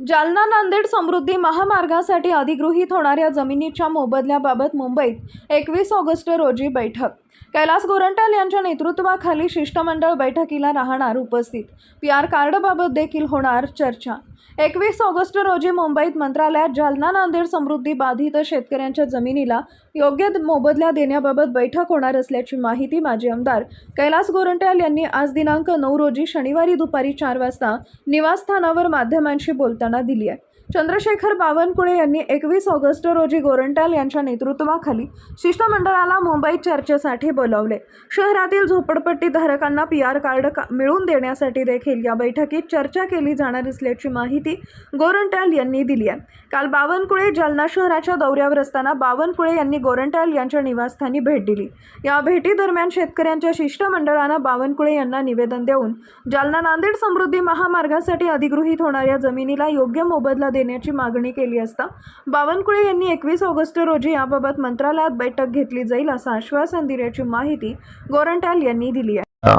जालना नांदेड समृद्धी महामार्गासाठी अधिगृहीत होणाऱ्या जमिनीच्या मोबदल्याबाबत मुंबईत एकवीस ऑगस्ट रोजी बैठक कैलास गोरंट्याल यांच्या नेतृत्वाखाली शिष्टमंडळ बैठकीला राहणार उपस्थित. पी आर कार्डबाबत देखील होणार चर्चा. एकवीस ऑगस्ट रोजी मुंबईत मंत्रालयात जालना नांदेड समृद्धी बाधित शेतकऱ्यांच्या जमिनीला योग्य मोबदल्या देण्याबाबत बैठक होणार असल्याची माहिती माजी आमदार कैलास गोरंट्याल यांनी आज दिनांक नऊ रोजी शनिवारी दुपारी चार वाजता निवासस्थानावर माध्यमांशी बोलताना दिली आहे. चंद्रशेखर बावनकुळे यांनी एकवीस ऑगस्ट रोजी गोरंट्याल यांच्या नेतृत्वाखाली शिष्टमंडळाला मुंबईत चर्चेसाठी बोलावले. शहरातील झोपडपट्टी धारकांना पी आर कार्ड का मिळवून देण्यासाठी देखील या बैठकीत चर्चा केली जाणार असल्याची माहिती गोरंट्याल यांनी दिली आहे. काल बावनकुळे जालना शहराच्या दौऱ्यावर असताना बावनकुळे यांनी गोरंट्याल यांच्या निवासस्थानी भेट दिली. या भेटीदरम्यान शेतकऱ्यांच्या शिष्टमंडळानं बावनकुळे यांना निवेदन देऊन जालना नांदेड समृद्धी महामार्गासाठी अधिगृहीत होणाऱ्या जमिनीला योग्य मोबदला देण्याची मागणी केली असता बावनकुळे यांनी एकवीस ऑगस्ट रोजी याबाबत मंत्रालयात बैठक घेतली जाईल असं आश्वासन दिल्याची माहिती गोरंट्याल यांनी दिली आहे.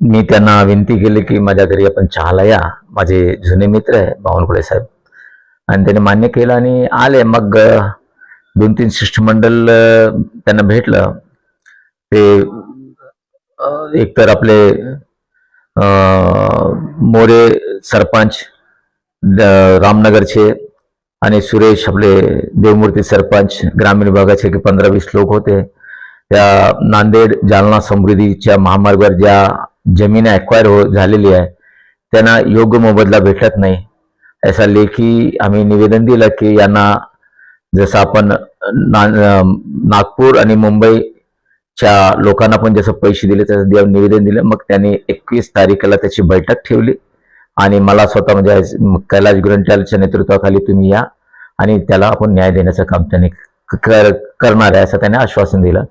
मी त्यांना विनंती केली की माझ्या घरी आपण चहाला या. माझे जुने मित्र आहे बावनकुळे साहेब. आणि त्याने मान्य केलं आणि आले. मग दोन तीन शिष्टमंडळ त्यांना भेटलं. ते एकतर आपले मोरे सरपंच रामनगरचे आणि सुरेश आपले देवमूर्ती सरपंच ग्रामीण विभागाचे की पंधरा वीस लोक होते. त्या नांदेड जालना समृद्धीच्या महामार्गावर ज्या जमीन ॲक्वायर हो झालेली आहे त्यांना योग्य मोबदला भेटत नाही. असा लेखी आम्ही निवेदन दिलं की यांना जसं आपण ना नागपूर आणि मुंबईच्या लोकांना पण जसं पैसे दिले तसं देव निवेदन दिलं. मग त्यांनी एकवीस तारखेला त्याची बैठक ठेवली. आणि मला स्वतः म्हणजे कैलाश गुरंट्यालच्या नेतृत्वाखाली तुम्ही या आणि त्याला आपण न्याय देण्याचं काम त्यांनी क- कर करणार आहे असं त्याने आश्वासन दिलं.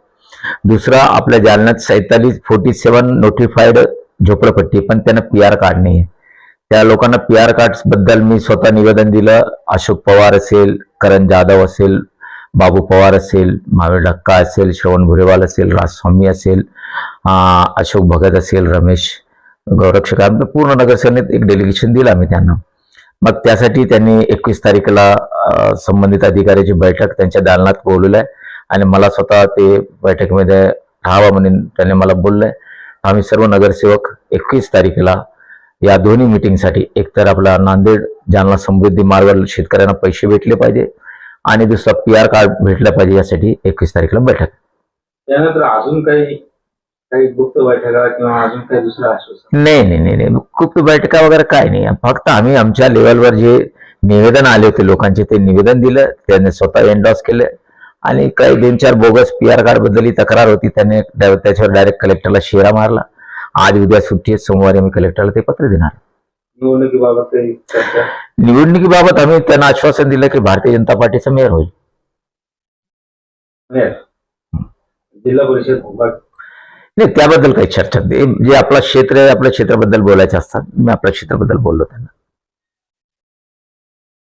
दुसरा आपल्या जालन्यात सैतालीस फोर्टी सेवन नोटिफाईड झोपडपट्टी पण त्यांना पी आर कार्ड नाही आहे त्या लोकांना पी आर कार्डबद्दल मी स्वतः निवेदन दिलं. अशोक पवार असेल करण जाधव असेल बाबू पवार असेल महावीर ढक्का असेल श्रवण भुरेवाल असेल राजस्वामी असेल अशोक भगत असेल रमेश गौरक्षक पूर्ण नगरसेनेत एक डेलिगेशन दिलं आम्ही त्यांना. मग त्यासाठी त्यांनी एकवीस तारखेला संबंधित अधिकाऱ्याची बैठक त्यांच्या दालनात बोलवलं आहे आणि मला स्वतः ते बैठकीमध्ये राहावं म्हणून त्यांनी मला बोललंय. आम्ही सर्व नगरसेवक एकवीस तारखेला या दोन्ही मिटिंगसाठी एकतर आपला नांदेड जालना समृद्धी मार्गावर शेतकऱ्यांना पैसे भेटले पाहिजे आणि दुसरा पी आर कार्ड भेटलं पाहिजे यासाठी एकवीस तारखेला बैठक. त्यानंतर अजून काही काही गुप्त बैठका किंवा अजून काही दुसरं आश्वासन? नाही नाही नाही नाही. खूप बैठका वगैरे काय नाही. फक्त आम्ही आमच्या लेवलवर जे निवेदन आले होते लोकांचे ते निवेदन दिलं. त्याने स्वतः एन्डॉस केले. आणि काही दोन चार बोगस पी आर कार्डबद्दल तक्रार होती. त्याने त्याच्यावर डायरेक्ट कलेक्टरला शेरा मारला. आज उद्या सुट्टी आहे. सोमवारी मी कलेक्टरला ते पत्र देणार. निवडणुकीबाबत निवडणुकीबाबत आम्ही त्यांना आश्वासन दिलं की भारतीय जनता पार्टीचा मेयर होईल. जिल्हा परिषद नाही त्याबद्दल काही चर्चा नाही. जे आपला क्षेत्र आहे आपल्या क्षेत्राबद्दल बोलायचं असतात मी आपल्या क्षेत्राबद्दल बोललो त्यांना